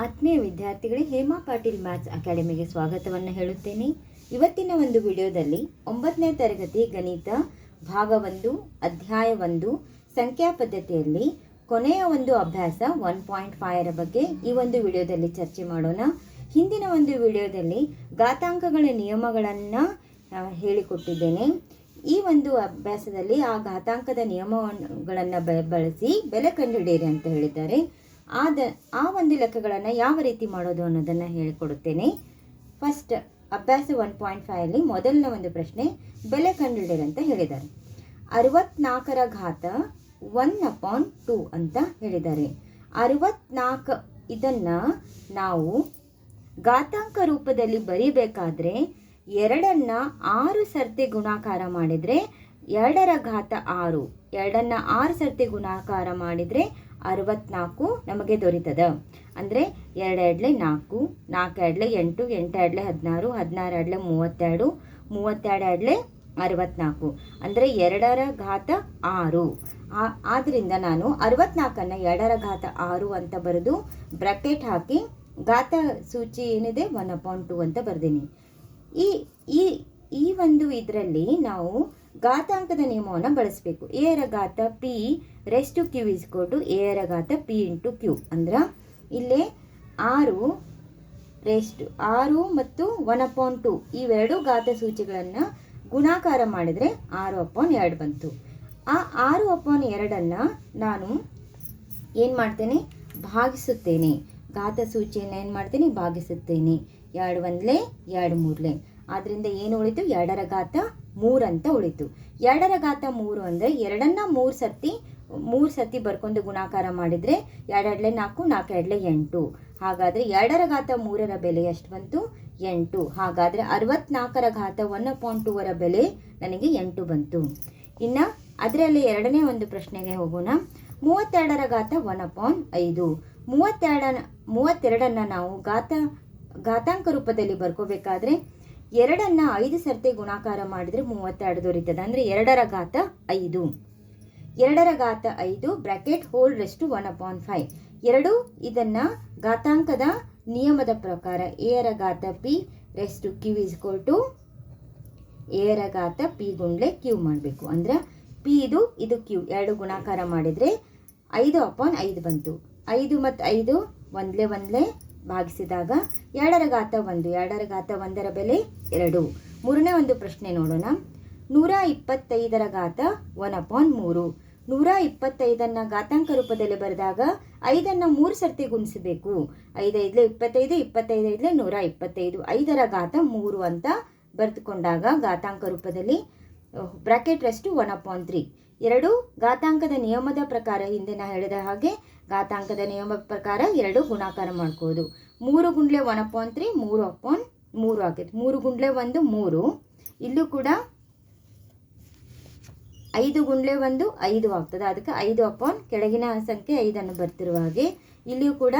ಆತ್ಮೀಯ ವಿದ್ಯಾರ್ಥಿಗಳೇ, ಹೇಮಾ ಪಾಟೀಲ್ ಮ್ಯಾಥ್ಸ್ ಅಕಾಡೆಮಿಗೆ ಸ್ವಾಗತವನ್ನು ಹೇಳುತ್ತೇನೆ. ಇವತ್ತಿನ ಒಂದು ವಿಡಿಯೋದಲ್ಲಿ ಒಂಬತ್ತನೇ ತರಗತಿ ಗಣಿತ ಭಾಗ ಒಂದು, ಅಧ್ಯಾಯ ಒಂದು, ಸಂಖ್ಯಾ ಪದ್ಧತಿಯಲ್ಲಿ ಕೊನೆಯ ಒಂದು ಅಭ್ಯಾಸ ಒನ್ ಪಾಯಿಂಟ್ ಫೈವರ ಬಗ್ಗೆ ಈ ಒಂದು ವಿಡಿಯೋದಲ್ಲಿ ಚರ್ಚೆ ಮಾಡೋಣ. ಹಿಂದಿನ ಒಂದು ವಿಡಿಯೋದಲ್ಲಿ ಘಾತಾಂಕಗಳ ನಿಯಮಗಳನ್ನು ಹೇಳಿಕೊಟ್ಟಿದ್ದೇನೆ. ಈ ಒಂದು ಅಭ್ಯಾಸದಲ್ಲಿ ಆ ಘಾತಾಂಕದ ನಿಯಮಗಳನ್ನು ಬಳಸಿ ಬೆಲೆ ಕಂಡುಹಿಡಿಯಿರಿ ಅಂತ ಹೇಳಿದ್ದಾರೆ. ಆದ, ಆ ಒಂದು ಲೆಕ್ಕಗಳನ್ನು ಯಾವ ರೀತಿ ಮಾಡೋದು ಅನ್ನೋದನ್ನು ಹೇಳಿಕೊಡುತ್ತೇನೆ. ಫಸ್ಟ್ ಅಭ್ಯಾಸ ಒನ್ ಪಾಯಿಂಟ್ ಫೈವಲ್ಲಿ ಮೊದಲನೇ ಒಂದು ಪ್ರಶ್ನೆ, ಬೆಲೆ ಕಂಡುಹಿಡಿಯಿರಿ ಅಂತ ಹೇಳಿದ್ದಾರೆ. ಅರವತ್ನಾಲ್ಕರ ಘಾತ ಒನ್ ಅಪಾನ್ ಟೂ ಅಂತ ಹೇಳಿದ್ದಾರೆ. ಅರವತ್ನಾಲ್ಕು ಇದನ್ನು ನಾವು ಘಾತಾಂಕ ರೂಪದಲ್ಲಿ ಬರೀಬೇಕಾದ್ರೆ ಎರಡನ್ನು ಆರು ಸರ್ತಿ ಗುಣಾಕಾರ ಮಾಡಿದರೆ ಎರಡರ ಘಾತ ಆರು, ಎರಡನ್ನು ಆರು ಸರ್ತಿ ಗುಣಾಕಾರ ಮಾಡಿದರೆ ಅರವತ್ನಾಲ್ಕು ನಮಗೆ ದೊರೀತದ. ಅಂದರೆ ಎರಡು ಎರಡ್ಲೆ ನಾಲ್ಕು ನಾಲ್ಕು ಎರಡ್ಲೆ ಎಂಟು ಎಂಟು ಎರಡ್ಲೆ ಹದಿನಾರು ಹದಿನಾರು ಎರಡ್ಲೆ ಮೂವತ್ತೆರಡು ಮೂವತ್ತೆರಡು ಎರಡ್ಲೆ ಅರವತ್ನಾಲ್ಕು. ಅಂದರೆ ಎರಡರ ಘಾತ ಆರು. ಆದ್ದರಿಂದ ನಾನು ಅರವತ್ನಾಲ್ಕನ್ನು ಎರಡರ ಘಾತ ಆರು ಅಂತ ಬರೆದು ಬ್ರಾಕೆಟ್ ಹಾಕಿ ಘಾತ ಸೂಚಿ ಏನಿದೆ? ಒನ್ ಅಪಾಯಿಂಟ್ ಟು ಅಂತ ಬರ್ದೀನಿ. ಈ ಈ ಈ ಒಂದು ಇದರಲ್ಲಿ ನಾವು ಘಾತಾಂಕದ ನಿಯಮವನ್ನು ಬಳಸಬೇಕು. ಎರ ಘಾತ ಪಿ ರೆಸ್ಟ್ ಕ್ಯೂ ಇಸ್ ಕೊಟ್ಟು ಎರ ಘಾತ ಪಿ ಇಂಟು ಕ್ಯೂ ಅಂದ್ರೆ ಇಲ್ಲಿ ಆರು ರೆಸ್ಟ್ ಆರು ಮತ್ತು ಒನ್ ಅಪಾನ್ ಟು ಇವೆರಡು ಘಾತ ಸೂಚಿಗಳನ್ನು ಗುಣಾಕಾರ ಮಾಡಿದರೆ ಆರು ಅಪಾನ್ ಎರಡು ಬಂತು. ಆ ಆರು ಅಪಾನ್ ಎರಡನ್ನು ನಾನು ಏನು ಮಾಡ್ತೇನೆ? ಭಾಗಿಸುತ್ತೇನೆ. ಘಾತ ಸೂಚಿಯನ್ನು ಏನು ಮಾಡ್ತೀನಿ? ಭಾಗಿಸುತ್ತೇನೆ. ಎರಡು ಒಂದ್ಲೆ, ಎರಡು ಮೂರ್ಲೆ. ಆದ್ದರಿಂದ ಏನು ಉಳಿತು? ಎರಡರ ಘಾತ ಮೂರು ಅಂತ ಉಳಿತು. ಎರಡರ ಘಾತ ಮೂರು ಅಂದರೆ ಎರಡನ್ನ ಮೂರು ಸರ್ತಿ ಮೂರು ಸರ್ತಿ ಬರ್ಕೊಂಡು ಗುಣಾಕಾರ ಮಾಡಿದರೆ ಎರಡೆರಡಲೆ ನಾಲ್ಕು ನಾಲ್ಕು ಎರಡಲೆ ಎಂಟು. ಹಾಗಾದರೆ ಎರಡರ ಘಾತ ಮೂರರ ಬೆಲೆ ಎಷ್ಟು ಬಂತು? ಎಂಟು. ಹಾಗಾದರೆ ಅರವತ್ನಾಲ್ಕರ ಘಾತ ಒನ್ ಪಾಯಿಂಟ್ ಟೂವರ ಬೆಲೆ ನನಗೆ ಎಂಟು ಬಂತು. ಇನ್ನು ಅದರಲ್ಲಿ ಎರಡನೇ ಒಂದು ಪ್ರಶ್ನೆಗೆ ಹೋಗೋಣ. ಮೂವತ್ತೆರಡರ ಘಾತ ಒನ್ ಪಾಯಿಂಟ್ ಐದು. ಮೂವತ್ತೆರಡ ಮೂವತ್ತೆರಡನ್ನು ನಾವು ಘಾತ, ಘಾತಾಂಕ ರೂಪದಲ್ಲಿ ಬರ್ಕೋಬೇಕಾದ್ರೆ ಎರಡನ್ನ ಐದು ಸರ್ತಿ ಗುಣಾಕಾರ ಮಾಡಿದರೆ ಮೂವತ್ತೆರಡು ದೊರೀತದೆ. ಅಂದರೆ ಎರಡರ ಘಾತ ಐದು. ಎರಡರ ಘಾತ ಐದು, bracket whole raised to one upon five. ಎರಡು ಇದನ್ನು ಘಾತಾಂಕದ ನಿಯಮದ ಪ್ರಕಾರ ಎರ ಘಾತ P raised to Q is to ಎರ ಘಾತ ಪಿ ಗುಂಡ್ಲೆ ಕ್ಯೂ ಮಾಡಬೇಕು. ಅಂದ್ರೆ ಪಿ ಇದು ಇದು ಕ್ಯೂ. ಎರಡು ಗುಣಾಕಾರ ಮಾಡಿದರೆ ಐದು ಅಪಾನ್ ಐದು ಬಂತು. ಐದು ಮತ್ತು ಐದು ಒಂದ್ಲೆ ಒಂದ್ಲೆ ಭಾಗಿಸಿದಾಗ ಎರಡರ ಘಾತ ಒಂದು, ಎರಡರ ಘಾತ ಒಂದರ ಬೆಲೆ ಎರಡು. ಮೂರನೇ ಒಂದು ಪ್ರಶ್ನೆ ನೋಡೋಣ. ನೂರ ಇಪ್ಪತ್ತೈದರ ಘಾತ ಒನ್ ಅಪಾನ್ ಮೂರು. ನೂರ ಇಪ್ಪತ್ತೈದನ್ನು ಘಾತಾಂಕ ರೂಪದಲ್ಲಿ ಬರೆದಾಗ ಐದನ್ನು ಮೂರು ಸರ್ತಿ ಗುಣಿಸಬೇಕು. ಐದೈದ್ಲೆ ಇಪ್ಪತ್ತೈದು, ಇಪ್ಪತ್ತೈದೈದ್ಲೆ ನೂರ ಇಪ್ಪತ್ತೈದು. ಐದರ ಘಾತ ಮೂರು ಅಂತ ಬರೆದುಕೊಂಡಾಗ ಘಾತಾಂಕ ರೂಪದಲ್ಲಿ bracket raised to one upon three. ಎರಡು, ಘಾತಾಂಕದ ನಿಯಮದ ಪ್ರಕಾರ ಹಿಂದೆ ನಾ ಹೇಳಿದ ಹಾಗೆ ಘಾತಾಂಕದ ನಿಯಮ ಪ್ರಕಾರ ಎರಡು ಗುಣಾಕಾರ ಮಾಡ್ಕೋದು ಮೂರು ಗುಂಡ್ಲೆ ಒನ್ ಅಪಾನ್ ತ್ರೀ ಮೂರು ಅಪಾನ್ ಮೂರು ಆಗೈತೆ ಮೂರು ಗುಂಡ್ಲೆ ಒಂದು, ಮೂರು. ಇಲ್ಲೂ ಕೂಡ ಐದು ಗುಂಡ್ಲೆ ಒಂದು, ಐದು ಆಗ್ತದೆ. ಅದಕ್ಕೆ ಐದು ಅಪಾನ್ ಕೆಳಗಿನ ಸಂಖ್ಯೆ ಐದನ್ನು ಬರ್ತಿರುವ ಹಾಗೆ. ಇಲ್ಲಿಯೂ ಕೂಡ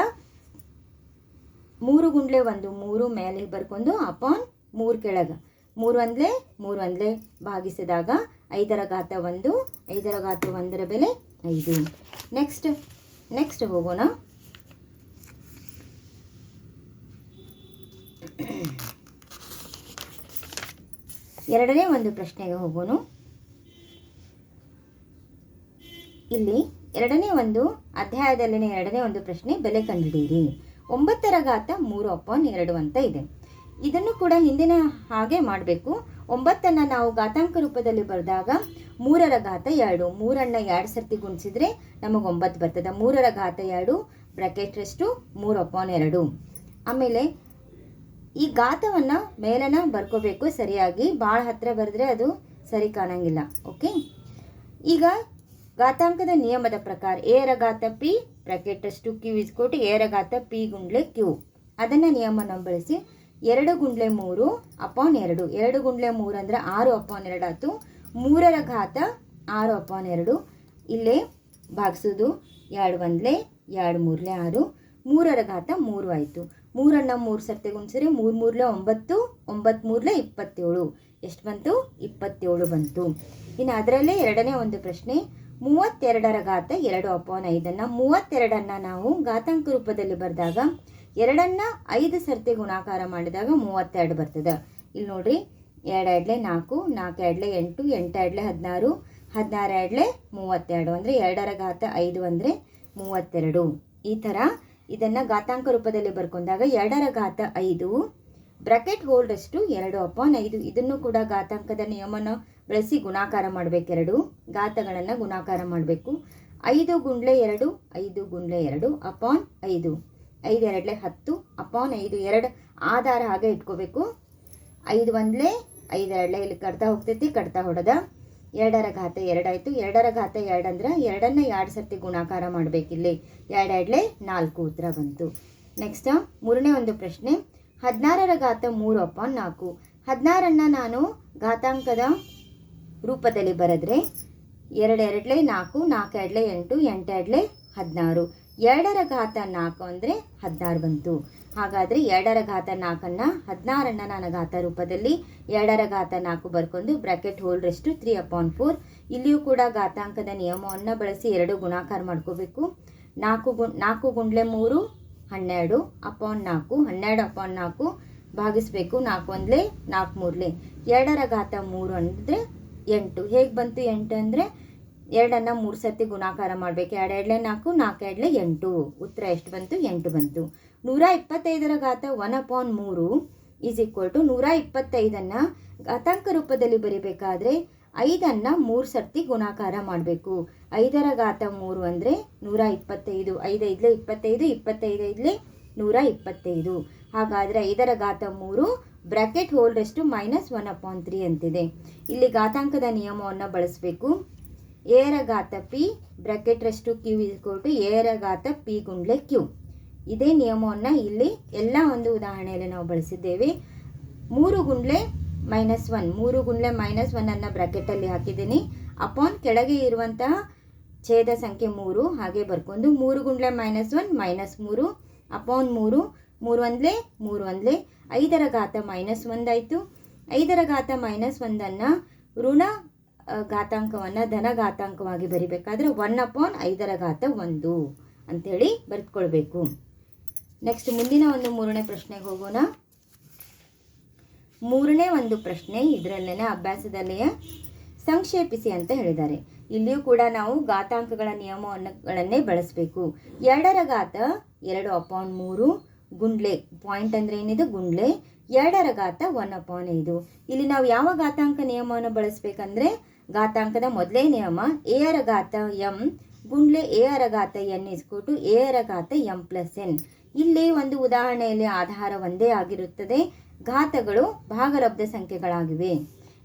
ಮೂರು ಗುಂಡ್ಲೆ ಒಂದು, ಮೂರು ಮೇಲೆ ಬರ್ಕೊಂಡು ಅಪಾನ್ ಮೂರು ಕೆಳಗೆ. ಮೂರು ಒಂದ್ಲೆ ಮೂರು ಒಂದ್ಲೆ ಭಾಗಿಸಿದಾಗ ಐದರ ಘಾತ ಒಂದು, ಐದರ ಘಾತ ಒಂದರ ಬೆಲೆ ಐದು. ನೆಕ್ಸ್ಟ್ ನೆಕ್ಸ್ಟ್ ಹೋಗೋಣ. ಎರಡನೇ ಒಂದು ಪ್ರಶ್ನೆಗೆ ಹೋಗೋಣ. ಇಲ್ಲಿ ಎರಡನೇ ಒಂದು ಅಧ್ಯಾಯದಲ್ಲಿನ ಎರಡನೇ ಒಂದು ಪ್ರಶ್ನೆ ಬೆಲೆ ಕಂಡುಹಿಡಿಯಿರಿ. ಒಂಬತ್ತರ ಘಾತ ಮೂರು ಅಪಾನ್ ಎರಡು ಅಂತ ಇದೆ. ಇದನ್ನು ಕೂಡ ಹಿಂದಿನ ಹಾಗೆ ಮಾಡಬೇಕು. ಒಂಬತ್ತನ್ನು ನಾವು ಘಾತಾಂಕ ರೂಪದಲ್ಲಿ ಬರೆದಾಗ ಮೂರರ ಘಾತ ಎರಡು. ಮೂರನ್ನು ಎರಡು ಸರ್ತಿ ಗುಣಿಸಿದ್ರೆ ನಮಗೆ ಒಂಬತ್ತು ಬರ್ತದೆ. ಮೂರರ ಘಾತ ಎರಡು, ಬ್ರಾಕೆಟ್ ರೆಸ್ಟು ಮೂರು ಅಪಾನ್ ಎರಡು. ಆಮೇಲೆ ಈ ಘಾತವನ್ನು ಮೇಲನ ಬರ್ಕೋಬೇಕು ಸರಿಯಾಗಿ. ಭಾಳ ಹತ್ತಿರ ಬರೆದ್ರೆ ಅದು ಸರಿ ಕಾಣಂಗಿಲ್ಲ. ಓಕೆ? ಈಗ ಘಾತಾಂಕದ ನಿಯಮದ ಪ್ರಕಾರ ಏರ ಘಾತ ಪಿ, ಬ್ರಾಕೆಟ್ ಅಷ್ಟು ಕ್ಯೂ ಇಸ್ಕೊಟ್ಟು ಏರ ಘಾತ ಪಿ ಗುಂಡ್ಲೆ ಕ್ಯೂ. ಅದನ್ನು ನಿಯಮನ ಬಳಸಿ ಎರಡು ಗುಂಡ್ಲೆ ಮೂರು ಅಪಾನ್ ಎರಡು. ಎರಡು ಗುಂಡ್ಲೆ ಮೂರು ಅಂದರೆ ಆರು ಅಪಾನ್ ಎರಡು ಆಯ್ತು. ಮೂರರ ಘಾತ ಆರು ಅಪಾನ್ ಎರಡು. ಇಲ್ಲೇ ಭಾಗಿಸೋದು ಎರಡು ಒಂದಲೇ ಎರಡು ಮೂರಲೇ ಆರು. ಮೂರರ ಘಾತ ಮೂರು ಆಯಿತು. ಮೂರನ್ನು ಮೂರು ಸರ್ತಿ ಗುಣಿಸಿದ್ರೆ ಮೂರು ಮೂರಲೇ ಒಂಬತ್ತು ಒಂಬತ್ತು ಮೂರಲೇ ಇಪ್ಪತ್ತೇಳು. ಎಷ್ಟು ಬಂತು? ಇಪ್ಪತ್ತೇಳು ಬಂತು. ಇನ್ನು ಅದರಲ್ಲೇ ಎರಡನೇ ಒಂದು ಪ್ರಶ್ನೆ, ಮೂವತ್ತೆರಡರ ಘಾತ ಎರಡು ಅಪಾನ್ ಐದನ್ನು. ಮೂವತ್ತೆರಡನ್ನು ನಾವು ಘಾತಾಂಕ ರೂಪದಲ್ಲಿ ಬರೆದಾಗ ಎರಡನ್ನು ಐದು ಸರ್ತಿ ಗುಣಾಕಾರ ಮಾಡಿದಾಗ ಮೂವತ್ತೆರಡು ಬರ್ತದೆ. ಇಲ್ಲಿ ನೋಡ್ರಿ ಎರಡು ಎರಡ್ಲೆ ನಾಲ್ಕು ನಾಲ್ಕು ಎರಡ್ಲೆ ಎಂಟು ಎಂಟು ಎರಡ್ಲೆ ಹದಿನಾರು ಹದಿನಾರು ಎರಡ್ಲೆ ಮೂವತ್ತೆರಡು ಅಂದರೆ ಎರಡರ ಘಾತ ಐದು ಅಂದರೆ ಮೂವತ್ತೆರಡು. ಈ ಥರ ಇದನ್ನು ಘಾತಾಂಕ ರೂಪದಲ್ಲಿ ಬರ್ಕೊಂಡಾಗ ಎರಡರ ಘಾತ ಐದು, ಬ್ರಾಕೆಟ್ ಹೋಲ್ಡಷ್ಟು ಎರಡು ಅಪಾನ್ ಐದು. ಇದನ್ನು ಕೂಡ ಘಾತಾಂಕದ ನಿಯಮನ ಬಳಸಿ ಗುಣಾಕಾರ ಮಾಡಬೇಕೆರಡು, ಘಾತಗಳನ್ನು ಗುಣಾಕಾರ ಮಾಡಬೇಕು. ಐದು ಗುಂಡ್ಲೆ ಎರಡು, ಐದು ಗುಂಡ್ಲೆ ಎರಡು, ಅಪಾನ್ ಐದು. ಐದು ಎರಡ್ಲೆ ಹತ್ತು, ಅಪಾನ್ ಐದು. ಎರಡು ಆಧಾರ ಹಾಗೆ ಇಟ್ಕೋಬೇಕು. ಐದು ಒಂದ್ಲೆ ಐದು ಎಳ್ಳೆ ಇಲ್ಲಿ ಕಡ್ತಾ ಹೋಗ್ತೈತಿ, ಕಡ್ತಾ ಹೊಡೆದ. ಎರಡರ ಘಾತ ಎರಡಾಯಿತು ಎರಡರ ಘಾತ ಎರಡಂದ್ರೆ ಎರಡನ್ನ ಎರಡು ಸರ್ತಿ ಗುಣಾಕಾರ ಮಾಡಬೇಕಿಲ್ಲಿ. ಎರಡು ಎಡ್ಲೆ ನಾಲ್ಕು ಉತ್ತರ ಬಂತು. ನೆಕ್ಸ್ಟ್ ಮೂರನೇ ಒಂದು ಪ್ರಶ್ನೆ. ಹದಿನಾರರ ಘಾತ ಮೂರು ಅಪಾನ್ ನಾಲ್ಕು. ಹದಿನಾರನ್ನು ನಾನು ಘಾತಾಂಕದ ರೂಪದಲ್ಲಿ ಬರೆದ್ರೆ ಎರಡು ಎರಡ್ಲೆ ನಾಲ್ಕು ನಾಲ್ಕು ಎರಡಲೆ ಎಂಟು ಎಂಟು ಎಡ್ಲೆ ಹದಿನಾರು. ಎರಡರ ಘಾತ ನಾಲ್ಕು ಅಂದರೆ ಹದಿನಾರು ಬಂತು. ಹಾಗಾದರೆ ಎರಡರ ಘಾತ ನಾಲ್ಕನ್ನು ಹದಿನಾರನ್ನು ನಾನು ಘಾತ ರೂಪದಲ್ಲಿ ಎರಡರ ಘಾತ ನಾಲ್ಕು ಬರ್ಕೊಂಡು ಬ್ರಾಕೆಟ್ ಹೋಲ್ಡ್ರಷ್ಟು ತ್ರೀ ಅಪಾನ್ ಫೋರ್ ಇಲ್ಲಿಯೂ ಕೂಡ ಘಾತಾಂಕದ ನಿಯಮವನ್ನು ಬಳಸಿ ಎರಡು ಗುಣಾಕಾರ ಮಾಡ್ಕೋಬೇಕು. ನಾಲ್ಕು ಗು, ನಾಲ್ಕು ಗುಂಡ್ಲೆ ಮೂರು, ಹನ್ನೆರಡು ಅಪಾನ್ ನಾಲ್ಕು, ಹನ್ನೆರಡು ಅಪಾನ್ ನಾಲ್ಕು ಭಾಗಿಸ್ಬೇಕು. ನಾಲ್ಕು ಒಂದ್ಲೆ ನಾಲ್ಕು ಮೂರ್ಲೆ. ಎರಡರ ಘಾತ ಮೂರು ಅಂದರೆ ಎಂಟು. ಹೇಗೆ ಬಂತು ಎಂಟು ಅಂದರೆ ಎರಡನ್ನು ಮೂರು ಸರ್ತಿ ಗುಣಾಕಾರ ಮಾಡಬೇಕು. ಎರಡು ನಾಲ್ಕು ನಾಲ್ಕು ಎರಡ್ಲೆ ಎಂಟು. ಉತ್ತರ ಎಷ್ಟು ಬಂತು? ಎಂಟು ಬಂತು. ನೂರ ಇಪ್ಪತ್ತೈದರ ಘಾತ ಒನ್ ಅಪಾನ್ ಮೂರು ಈಸ್ ಈಕ್ವಲ್ ಟು ನೂರ ಇಪ್ಪತ್ತೈದನ್ನು ಘಾತಾಂಕ ರೂಪದಲ್ಲಿ ಬರಿಬೇಕಾದ್ರೆ ಐದನ್ನು ಮೂರು ಸರ್ತಿ ಗುಣಾಕಾರ ಮಾಡಬೇಕು. ಐದರ ಘಾತ ಮೂರು ಅಂದರೆ ನೂರ ಇಪ್ಪತ್ತೈದು. ಐದೈದಲೆ ಇಪ್ಪತ್ತೈದು ಇಪ್ಪತ್ತೈದೈದಲೆ ನೂರ ಇಪ್ಪತ್ತೈದು. ಹಾಗಾದರೆ ಐದರ ಘಾತ ಮೂರು ಬ್ರಾಕೆಟ್ ಹೋಲ್ಡಷ್ಟು ಮೈನಸ್ ಒನ್ ಅಪಾನ್ ತ್ರೀ ಅಂತಿದೆ. ಇಲ್ಲಿ ಘಾತಾಂಕದ ನಿಯಮವನ್ನು ಬಳಸಬೇಕು. ಏರ ಘಾತ ಪಿ ಬ್ರಾಕೆಟ್ ರಷ್ಟು ಕ್ಯೂ ಇಸ್ಕೊಟ್ಟು ಏರ ಘಾತ ಪಿ ಗುಂಡ್ಲೆ ಕ್ಯೂ. ಇದೇ ನಿಯಮವನ್ನು ಇಲ್ಲಿ ಎಲ್ಲ ಒಂದು ಉದಾಹರಣೆಯಲ್ಲಿ ನಾವು ಬಳಸಿದ್ದೇವೆ. ಮೂರು ಗುಂಡ್ಲೆ ಮೈನಸ್ ಒನ್ ಮೂರು ಗುಂಡ್ಲೆ ಮೈನಸ್ ಒನ್ನನ್ನು ಬ್ರಾಕೆಟಲ್ಲಿ ಹಾಕಿದ್ದೀನಿ. ಅಪಾನ್ ಕೆಳಗೆ ಇರುವಂತಹ ಛೇದ ಸಂಖ್ಯೆ ಮೂರು, ಹಾಗೆ ಬರ್ಕೊಂಡು ಮೂರು ಗುಂಡ್ಲೆ ಮೈನಸ್ ಒನ್ ಮೈನಸ್ ಮೂರು. ಅಪಾನ್ ಮೂರು ಮೂರು ಒಂದ್ಲೆ ಮೂರು ಒಂದ್ಲೆ ಐದರ ಘಾತ ಮೈನಸ್ ಒಂದಾಯಿತು ಐದರ ಘಾತ ಮೈನಸ್ ಒಂದನ್ನು ಋಣ ಘಾತಾಂಕವನ್ನ ಘಾತಾಂಕವನ್ನು ಧನ ಘಾತಾಂಕವಾಗಿ ಬರಿಬೇಕಾದ್ರೆ ಒನ್ ಅಪಾನ್ ಐದರ ಘಾತ ಒಂದು ಅಂಥೇಳಿ ಬರೆದುಕೊಳ್ಬೇಕು ನೆಕ್ಸ್ಟ್ ಮುಂದಿನ ಒಂದು ಮೂರನೇ ಪ್ರಶ್ನೆಗೆ ಹೋಗೋಣ. ಮೂರನೇ ಒಂದು ಪ್ರಶ್ನೆ ಇದರಲ್ಲೇನೆ ಅಭ್ಯಾಸದಲ್ಲಿಯೇ ಸಂಕ್ಷೇಪಿಸಿ ಅಂತ ಹೇಳಿದ್ದಾರೆ. ಇಲ್ಲಿಯೂ ಕೂಡ ನಾವು ಘಾತಾಂಕಗಳ ನಿಯಮವನ್ನುಗಳನ್ನೇ ಬಳಸಬೇಕು. ಎರಡರ ಘಾತ ಎರಡು ಅಪಾನ್ ಮೂರು, ಗುಂಡ್ಲೆ ಪಾಯಿಂಟ್ ಅಂದರೆ ಏನಿದೆ? ಗುಂಡ್ಲೆ. ಎರಡರ ಘಾತ ಒನ್ ಅಪಾನ್ ಐದು. ಇಲ್ಲಿ ನಾವು ಯಾವ ಘಾತಾಂಕ ನಿಯಮವನ್ನು ಬಳಸಬೇಕಂದ್ರೆ ಘಾತಾಂಕದ ಮೊದಲೇ ನಿಯಮ ಎ ಘಾತ ಎಂ ಗುಂಡ್ಲೆ ಎ ಘಾತ ಎನ್ ಇಸ್ಕೊಟ್ಟು ಎ ಘಾತ ಎಂ ಪ್ಲಸ್ ಎನ್ ಇಲ್ಲಿ ಒಂದು ಉದಾಹರಣೆಯಲ್ಲಿ ಆಧಾರ ಒಂದೇ ಆಗಿರುತ್ತದೆ. ಘಾತಗಳು ಭಾಗಲಬ್ಧ ಸಂಖ್ಯೆಗಳಾಗಿವೆ.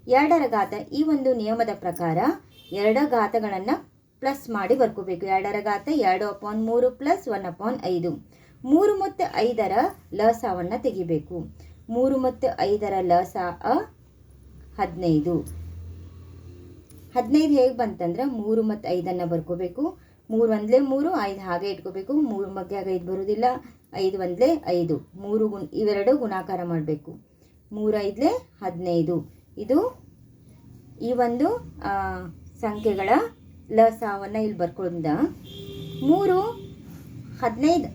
ಎರಡರ ಘಾತ ಈ ಒಂದು ನಿಯಮದ ಪ್ರಕಾರ ಎರಡ ಘಾತಗಳನ್ನು ಪ್ಲಸ್ ಮಾಡಿ ಬರ್ಕೋಬೇಕು ಎರಡರ ಘಾತ ಎರಡು ಅಪಾನ್ ಮೂರು ಪ್ಲಸ್ ಒನ್ ಅಪಾನ್ ಐದು. ಮೂರು ಮತ್ತು ಐದರ ಲಸವನ್ನು ತೆಗಿಬೇಕು. ಮೂರು ಮತ್ತು ಐದರ ಲಸ ಹದಿನೈದು. ಹದಿನೈದು ಹೇಗೆ ಬಂತಂದ್ರೆ ಮೂರು ಮತ್ತು ಐದನ್ನು ಬರ್ಕೋಬೇಕು. ಮೂರು ಒಂದಲೇ ಮೂರು, ಐದು ಹಾಗೆ ಇಟ್ಕೋಬೇಕು. ಮೂರು ಮಗ್ಯಾಗ ಐದು ಬರೋದಿಲ್ಲ. ಐದು ಒಂದಲೇ ಐದು. ಮೂರು ಗುಣ, ಇವೆರಡು ಗುಣಾಕಾರ ಮಾಡಬೇಕು. ಮೂರು ಐದಲೇ ಹದಿನೈದು. ಇದು ಈ ಒಂದು ಸಂಖ್ಯೆಗಳ ಲಸಾವನ್ನು ಇಲ್ಲಿ ಬರ್ಕೊಂಡ ಮೂರು ಹದಿನೈದು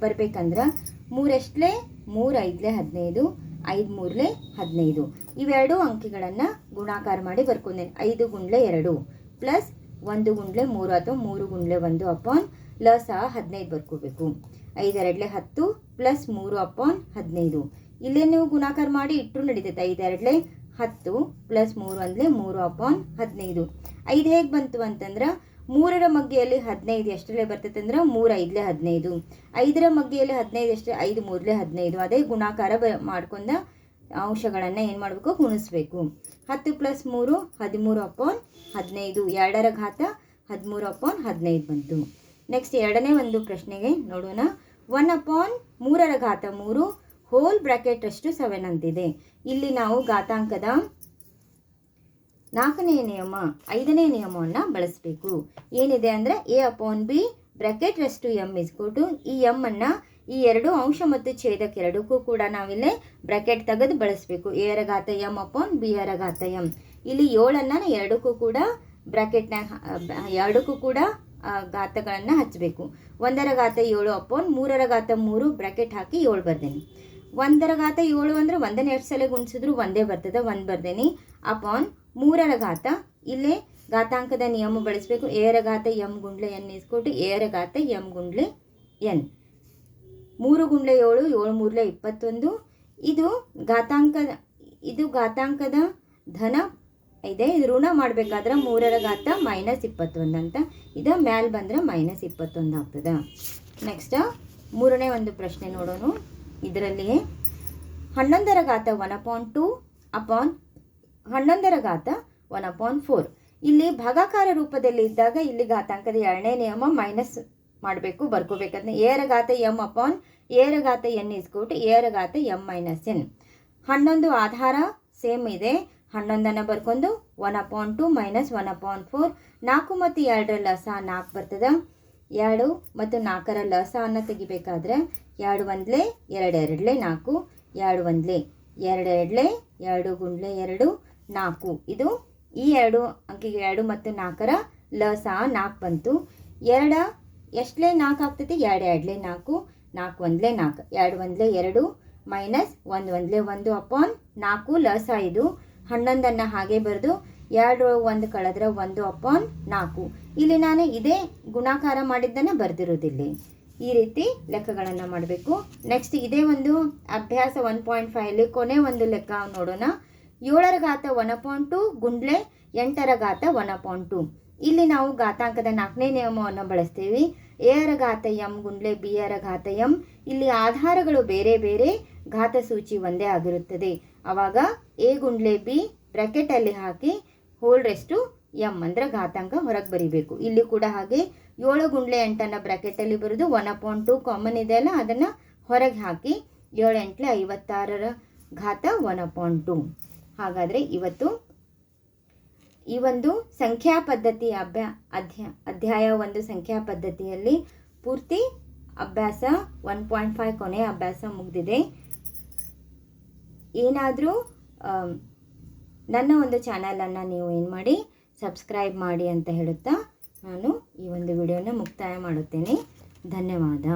ಬರಬೇಕಂದ್ರೆ ಮೂರೆಷ್ಟಲೇ ಮೂರು ಐದಲೇ ಹದಿನೈದು. ಐದು ಮೂರಲೇ ಹದಿನೈದು. ಇವೆರಡು ಅಂಕಿಗಳನ್ನು ಗುಣಾಕಾರ ಮಾಡಿ ಬರ್ಕೊಂಡೇನೆ. ಐದು ಗುಂಡ್ಲೆ ಎರಡು ಪ್ಲಸ್ ಒಂದು ಗುಂಡ್ಲೆ ಮೂರು ಅಥವಾ ಮೂರು ಗುಂಡ್ಲೆ ಒಂದು ಅಪಾನ್ ಲಸ ಹದಿನೈದು ಬರ್ಕೋಬೇಕು. ಐದೆರಡ್ಲೆ ಹತ್ತು ಪ್ಲಸ್ ಮೂರು ಅಪಾನ್ ಹದಿನೈದು. ಇಲ್ಲೇ ನೀವು ಗುಣಾಕಾರ ಮಾಡಿ ಇಟ್ಟರು ನಡೀತೈತೆ. ಐದೆರಡ್ಲೆ ಹತ್ತು ಪ್ಲಸ್ ಮೂರು ಅಂದರೆ ಮೂರು ಅಪಾನ್ ಹದಿನೈದು. ಐದು ಹೇಗೆ ಬಂತು ಅಂತಂದ್ರೆ ಮೂರರ ಮಗ್ಗೆಯಲ್ಲಿ ಹದಿನೈದು ಎಷ್ಟರಲ್ಲೇ ಬರ್ತೈತೆ ಅಂದ್ರೆ ಮೂರು ಐದಲೇ ಹದಿನೈದು. ಐದರ ಮಗ್ಗೆಯಲ್ಲಿ ಹದಿನೈದು ಎಷ್ಟೇ ಐದು ಮೂರಲೇ ಹದಿನೈದು. ಅದೇ ಗುಣಾಕಾರ ಬ ಮಾಡ್ಕೊಂಡ ಅಂಶಗಳನ್ನು ಏನು ಮಾಡಬೇಕು? ಗುಣಿಸ್ಬೇಕು. ಹತ್ತು ಪ್ಲಸ್ ಮೂರು ಹದಿಮೂರು ಅಪಾನ್ ಹದಿನೈದು. ಎರಡರ ಘಾತ ಹದಿಮೂರು ಅಪಾನ್ ಹದಿನೈದು ಬಂತು. ನೆಕ್ಸ್ಟ್ ಎರಡನೇ ಒಂದು ಪ್ರಶ್ನೆಗೆ ನೋಡೋಣ. ಒನ್ ಅಪಾನ್ ಮೂರರ ಘಾತ ಮೂರು, ಹೋಲ್ ಬ್ರಾಕೆಟ್ ಅಷ್ಟು ಸೆವೆನ್ ಅಂತಿದೆ. ಇಲ್ಲಿ ನಾವು ಘಾತಾಂಕದ ನಾಲ್ಕನೇ ನಿಯಮ, ಐದನೇ ನಿಯಮವನ್ನು ಬಳಸಬೇಕು. ಏನಿದೆ ಅಂದರೆ ಎ ಅಪಾನ್ ಬಿ ಬ್ರಾಕೆಟ್ ರಷ್ಟು ಎಂ ಇಸ್ಕೊಟ್ಟು ಈ ಎಂ ಅನ್ನು ಈ ಎರಡು ಅಂಶ ಮತ್ತು ಛೇದಕ್ಕೆ ಎರಡಕ್ಕೂ ಕೂಡ ನಾವಿಲ್ಲೇ ಬ್ರಾಕೆಟ್ ತೆಗೆದು ಬಳಸಬೇಕು. ಎ ರ ಘಾತ ಎಂ ಅಪಾನ್ ಬಿ ರ ಘಾತ ಎಂ. ಇಲ್ಲಿ ಏಳನ್ನು ಎರಡಕ್ಕೂ ಕೂಡ ಬ್ರ್ಯಾಕೆಟ್ನಾಗ ಎರಡಕ್ಕೂ ಕೂಡ ಘಾತಗಳನ್ನು ಹಚ್ಚಬೇಕು ಒಂದರ ಘಾತ ಏಳು ಅಪೋನ್, ಮೂರರ ಘಾತ ಮೂರು ಬ್ರ್ಯಾಕೆಟ್ ಹಾಕಿ ಏಳು ಬರ್ದೇನೆ. ಒಂದರ ಘಾತ ಏಳು ಅಂದರೆ ಒಂದನೇ ಎರಡು ಸಲ ಗುಣಿಸಿದ್ರು ಒಂದೇ ಬರ್ತದೆ, ಒಂದು ಬರ್ದೇನೆ. ಅಪಾನ್, ಮೂರರ ಘಾತ, ಇಲ್ಲೇ ಘಾತಾಂಕದ ನಿಯಮ ಬಳಸಬೇಕು. ಏರ ಘಾತ ಎಂ ಗುಂಡ್ಲೆ ಎನ್ ಇಸ್ಕೊಟ್ಟು ಏರ ಘಾತ ಎಂ ಗುಂಡ್ಲೆ ಎನ್. ಮೂರು ಗುಂಡ್ಲೆ ಏಳು ಏಳು ಮೂರಲೆ ಇಪ್ಪತ್ತೊಂದು. ಇದು ಘಾತಾಂಕದ ಇದು ಘಾತಾಂಕದ ಧನ ಇದೆ. ಇದು ಋಣ ಮಾಡಬೇಕಾದ್ರೆ ಮೂರರ ಘಾತ ಮೈನಸ್ ಇಪ್ಪತ್ತೊಂದು ಅಂತ. ಇದು ಮ್ಯಾಲ್ ಬಂದ್ರೆ ಮೈನಸ್ ಇಪ್ಪತ್ತೊಂದು ಆಗ್ತದೆ. ನೆಕ್ಸ್ಟ್ ಮೂರನೇ ಒಂದು ಪ್ರಶ್ನೆ ನೋಡೋಣ ಇದರಲ್ಲಿ ಹನ್ನೊಂದರ ಘಾತ ಒನ್ ಅಪಾನ್ ಟು ಅಪಾನ್ ಹನ್ನೊಂದರ ಘಾತ ಒನ್ ಅಪಾನ್ ಫೋರ್ ಇಲ್ಲಿ ಭಾಗಾಕಾರ ರೂಪದಲ್ಲಿ ಇದ್ದಾಗ ಇಲ್ಲಿ ಘಾತಾಂಕದ ಎರಡನೇ ನಿಯಮ ಮೈನಸ್ ಮಾಡಬೇಕು ಬರ್ಕೋಬೇಕಂದ್ರೆ ಏರ ಘಾತ ಎಂ ಅಪಾನ್ ಏರ ಘಾತ ಎನ್ ಇಸ್ಕೊಟ್ಟು ಏರ ಘಾತ ಎಂ ಮೈನಸ್ ಎನ್ ಹನ್ನೊಂದು ಆಧಾರ ಸೇಮ್ ಇದೆ. ಹನ್ನೊಂದನ್ನು ಬರ್ಕೊಂಡು one upon two minus one upon four ನಾಲ್ಕು ಮತ್ತು ಎರಡರ ಲಸ ನಾಲ್ಕು ಬರ್ತದೆ. ಎರಡು ಮತ್ತು ನಾಲ್ಕರ ಲಸ ಅನ್ನು ತೆಗಿಬೇಕಾದ್ರೆ ಎರಡು ಒಂದ್ಲೆ ಎರಡು ಎರಡಲೆ ನಾಲ್ಕು, ಎರಡು ಒಂದ್ಲೆ ಎರಡು ಎರಡಲೆ ಎರಡು ಗುಂಡ್ಲೆ ಎರಡು ನಾಲ್ಕು. ಇದು ಈ ಎರಡು ಅಂಕಿಗೆ ಎರಡು ಮತ್ತು ನಾಲ್ಕರ ಲಸ ನಾಲ್ಕು ಬಂತು. ಎರಡ ಎಷ್ಟಲೇ ನಾಲ್ಕು ಆಗ್ತೈತಿ? ಎರಡು ಎರಡಲೆ ನಾಲ್ಕು ನಾಲ್ಕು ಒಂದ್ಲೆ ನಾಲ್ಕು. ಎರಡು ಒಂದ್ಲೆ ಎರಡು ಮೈನಸ್ ಒಂದು ಒಂದ್ಲೆ ಒಂದು ಅಪಾನ್ ನಾಲ್ಕು ಲಸ ಇದು. ಹನ್ನೊಂದನ್ನು ಹಾಗೆ ಬರೆದು ಎರಡು ಒಂದು ಕಳೆದ್ರೆ ಒಂದು ಅಪಾನ್ ನಾಲ್ಕು. ಇಲ್ಲಿ ನಾನು ಇದೇ ಗುಣಾಕಾರ ಮಾಡಿದ್ದನ್ನು ಬರೆದಿರೋದಿಲ್ಲಿ. ಈ ರೀತಿ ಲೆಕ್ಕಗಳನ್ನು ಮಾಡಬೇಕು. ನೆಕ್ಸ್ಟ್ ಇದೇ ಒಂದು ಅಭ್ಯಾಸ ಒನ್ ಪಾಯಿಂಟ್ ಫೈವ್ಲಿ ಕೊನೆ ಒಂದು ಲೆಕ್ಕ ನೋಡೋಣ. ಏಳರ ಘಾತ ಒನ್ ಅಪಾಯಿಂಟ್ ಟು ಗುಂಡ್ಲೆ ಎಂಟರ ಘಾತ ಒನ್ ಅಪಾಯಿಂಟ್ ಟು ಇಲ್ಲಿ ನಾವು ಘಾತಾಂಕದ ನಾಲ್ಕನೇ ನಿಯಮವನ್ನು ಬಳಸ್ತೀವಿ. ಎರ ಘಾತ ಎಂ ಗುಂಡ್ಲೆ ಬಿ ಆರ ಘಾತ ಎಂ. ಇಲ್ಲಿ ಆಧಾರಗಳು ಬೇರೆ ಬೇರೆ, ಘಾತ ಸೂಚಿ ಒಂದೇ ಆಗಿರುತ್ತದೆ. ಆವಾಗ ಎ ಗುಂಡ್ಲೆ ಬಿ ಬ್ರ್ಯಾಕೆಟಲ್ಲಿ ಹಾಕಿ ಹೋಲ್ ರೆಸ್ಟು ಎಂ ಅಂದರೆ ಘಾತಾಂಕ ಹೊರಗೆ ಬರಿಬೇಕು. ಇಲ್ಲಿ ಕೂಡ ಹಾಗೆ ಏಳು ಗುಂಡ್ಲೆ ಎಂಟನ್ನು ಬ್ರ್ಯಾಕೆಟಲ್ಲಿ ಬರೆದು ಒನ್ ಅಪಾಯಿಂಟ್ ಟು ಕಾಮನ್ ಇದೆ ಅಲ್ಲ, ಅದನ್ನು ಹೊರಗೆ ಹಾಕಿ ಏಳು ಎಂಟ್ಲೆ ಐವತ್ತಾರರ ಘಾತ ಒನ್ ಅಪಾಯಿಂಟ್ ಟು. ಹಾಗಾದರೆ ಇವತ್ತು ಈ ಒಂದು ಸಂಖ್ಯಾ ಪದ್ಧತಿ ಅಭ್ಯಾ ಅಧ್ಯ, ಅಧ್ಯಾಯ ಒಂದು ಸಂಖ್ಯಾ ಪದ್ಧತಿಯಲ್ಲಿ ಪೂರ್ತಿ ಅಭ್ಯಾಸ ಒನ್ ಪಾಯಿಂಟ್ ಫೈವ್ ಕೊನೆಯ ಅಭ್ಯಾಸ ಮುಗಿದಿದೆ. ಏನಾದರೂ ನನ್ನ ಒಂದು ಚಾನಲನ್ನು ನೀವು ಏನು ಮಾಡಿ, ಸಬ್ಸ್ಕ್ರೈಬ್ ಮಾಡಿ ಅಂತ ಹೇಳುತ್ತಾ ನಾನು ಈ ಒಂದು ವಿಡಿಯೋನ ಮುಕ್ತಾಯ ಮಾಡುತ್ತೇನೆ. ಧನ್ಯವಾದ.